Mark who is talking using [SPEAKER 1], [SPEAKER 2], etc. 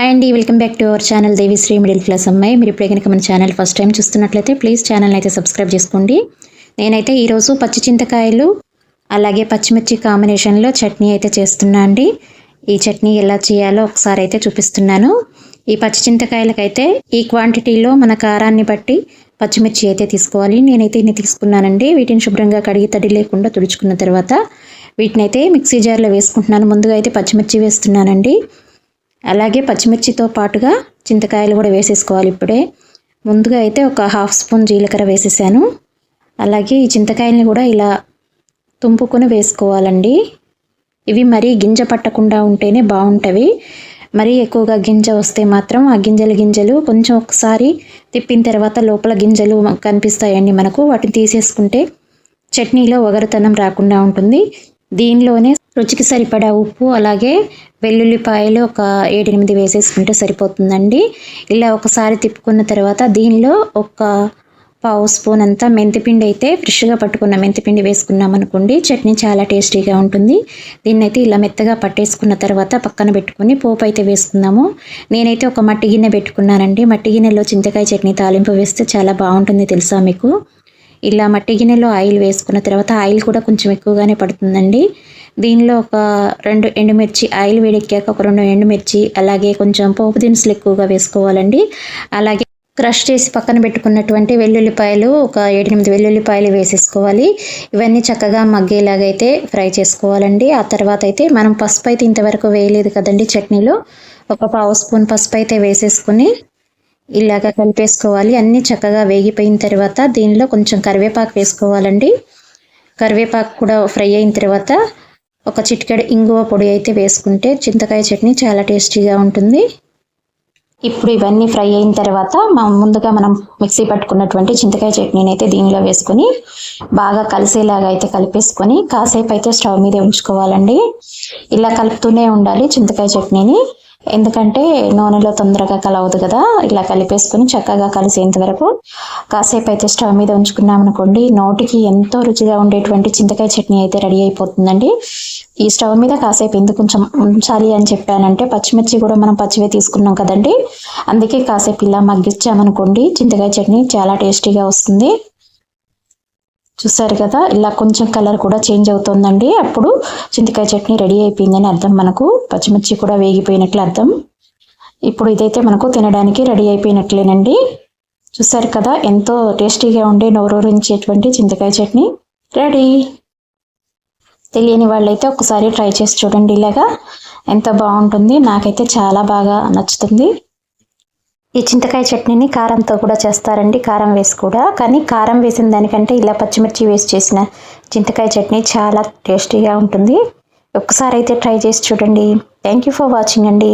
[SPEAKER 1] Hi అండి welcome back to our channel Devisri middle class అమ్మాయి మీరు ఇప్పుడే కనుక మన ఛానల్ ఫస్ట్ టైం చూస్తున్నట్లయితే ప్లీజ్ ఛానల్ అయితే సబ్స్క్రైబ్ చేసుకోండి. నేనైతే ఈరోజు పచ్చి చింతకాయలు అలాగే పచ్చిమిర్చి కాంబినేషన్లో చట్నీ అయితే చేస్తున్నా అండి. ఈ చట్నీ ఎలా చేయాలో ఒకసారి అయితే చూపిస్తున్నాను. ఈ పచ్చి చింతకాయలకైతే ఈ క్వాంటిటీలో మన కారాన్ని బట్టి పచ్చిమిర్చి అయితే తీసుకోవాలి. నేనైతే ఇన్ని తీసుకున్నానండి. వీటిని శుభ్రంగా కడిగి తడి లేకుండా తుడుచుకున్న తర్వాత వీటిని అయితే మిక్సీ జార్లో వేసుకుంటున్నాను. ముందుగా అయితే పచ్చిమిర్చి వేస్తున్నానండి. అలాగే పచ్చిమిర్చితో పాటుగా చింతకాయలు కూడా వేసేసుకోవాలి ఇప్పుడే. ముందుగా అయితే ఒక హాఫ్ స్పూన్ జీలకర్ర వేసేసాను. అలాగే ఈ చింతకాయల్ని కూడా ఇలా తుంపుకొని వేసుకోవాలండి. ఇవి మరీ గింజ పట్టకుండా ఉంటేనే బాగుంటవి. మరీ ఎక్కువగా గింజ వస్తే మాత్రం ఆ గింజలు గింజలు కొంచెం ఒకసారి తిప్పిన తర్వాత లోపల గింజలు కనిపిస్తాయండి మనకు. వాటిని తీసేసుకుంటే చట్నీలో ఒగరుతనం రాకుండా ఉంటుంది. దీనిలోనే రుచికి సరిపడా ఉప్పు అలాగే వెల్లుల్లిపాయలు ఒక ఏడెనిమిది వేసేసుకుంటే సరిపోతుందండి. ఇలా ఒకసారి తిప్పుకున్న తర్వాత దీనిలో ఒక పావు స్పూన్ అంతా మెంతిపిండి అయితే ఫ్రెష్గా పట్టుకున్న మెంతిపిండి వేసుకున్నాం అనుకోండి చట్నీ చాలా టేస్టీగా ఉంటుంది. దీన్ని అయితే ఇలా మెత్తగా పట్టేసుకున్న తర్వాత పక్కన పెట్టుకుని పోపు అయితే వేసుకుందాము. నేనైతే ఒక మట్టి గిన్నె పెట్టుకున్నానండి. మట్టి గిన్నెలో చింతకాయ చట్నీ తాలింపు వేస్తే చాలా బాగుంటుంది తెలుసా మీకు? ఇలా మట్టి గిన్నెలో ఆయిల్ వేసుకున్న తర్వాత ఆయిల్ కూడా కొంచెం ఎక్కువగానే పడుతుందండి. దీనిలో ఒక రెండు ఎండుమిర్చి ఆయిల్ వేడెక్కాక ఒక రెండు ఎండుమిర్చి అలాగే కొంచెం పోపు దినుసులు ఎక్కువగా వేసుకోవాలండి. అలాగే క్రష్ చేసి పక్కన పెట్టుకున్నటువంటి వెల్లుల్లిపాయలు ఒక ఏడెనిమిది వెల్లుల్లిపాయలు వేసేసుకోవాలి. ఇవన్నీ చక్కగా మగ్గేలాగైతే ఫ్రై చేసుకోవాలండి. ఆ తర్వాత అయితే మనం పసుపు అయితే ఇంతవరకు వేయలేదు కదండి చట్నీలో. ఒక పావు స్పూన్ పసుపు అయితే వేసేసుకుని ఇలాగ కలిపేసుకోవాలి. అన్నీ చక్కగా వేగిపోయిన తర్వాత దీనిలో కొంచెం కరివేపాకు వేసుకోవాలండి. కరివేపాకు కూడా ఫ్రై అయిన తర్వాత ఒక చిటికెడు ఇంగువ పొడి అయితే వేసుకుంటే చింతకాయ చట్నీ చాలా టేస్టీగా ఉంటుంది. ఇప్పుడు ఇవన్నీ ఫ్రై అయిన తర్వాత ముందుగా మనం మిక్సీ పట్టుకున్నటువంటి చింతకాయ చట్నీని అయితే దీనిలో వేసుకొని బాగా కలిసేలాగా అయితే కలిపేసుకొని కాసేపు అయితే స్టవ్ మీద ఉంచుకోవాలండి. ఇలా కలుపుతూనే ఉండాలి చింతకాయ చట్నీని. ఎందుకంటే నూనెలో తొందరగా కలవదు కదా ఇలా కలిపేసుకొని చక్కగా కలిసేంత వరకు కాసేపు అయితే స్టవ్ మీద ఉంచుకున్నామనుకోండి నోటికి ఎంతో రుచిగా ఉండేటువంటి చింతకాయ చట్నీ అయితే రెడీ అయిపోతుందండి. ఈ స్టవ్ మీద కాసేపు ఎందుకు కొంచెం ఉంచాలి అని చెప్పానంటే పచ్చిమిర్చి కూడా మనం పచ్చివే తీసుకున్నాం కదండి అందుకే కాసేపు ఇలా మగ్గించామనుకోండి చింతకాయ చట్నీ చాలా టేస్టీగా వస్తుంది. చూసారు కదా ఇలా కొంచెం కలర్ కూడా చేంజ్ అవుతుందండి. అప్పుడు చింతకాయ చట్నీ రెడీ అయిపోయిందని అర్థం. మనకు పచ్చిమిర్చి కూడా వేగిపోయినట్లు అర్థం. ఇప్పుడు ఇదైతే మనకు తినడానికి రెడీ అయిపోయినట్లేనండి. చూసారు కదా ఎంతో టేస్టీగా ఉండే నోరూరించేటువంటి చింతకాయ చట్నీ రెడీ. తెలియని వాళ్ళైతే ఒకసారి ట్రై చేసి చూడండి ఇలాగా. ఎంత బాగుంటుంది నాకైతే చాలా బాగా నచ్చుతుంది. ఈ చింతకాయ చట్నీని కారంతో కూడా చేస్తారండి కారం వేసి కూడా. కానీ కారం వేసిన దానికంటే ఇలా పచ్చిమిర్చి వేసి చేసిన చింతకాయ చట్నీ చాలా టేస్టీగా ఉంటుంది. ఒక్కసారి అయితే ట్రై చేసి చూడండి. థ్యాంక్ యూ ఫర్ వాచింగ్ అండి.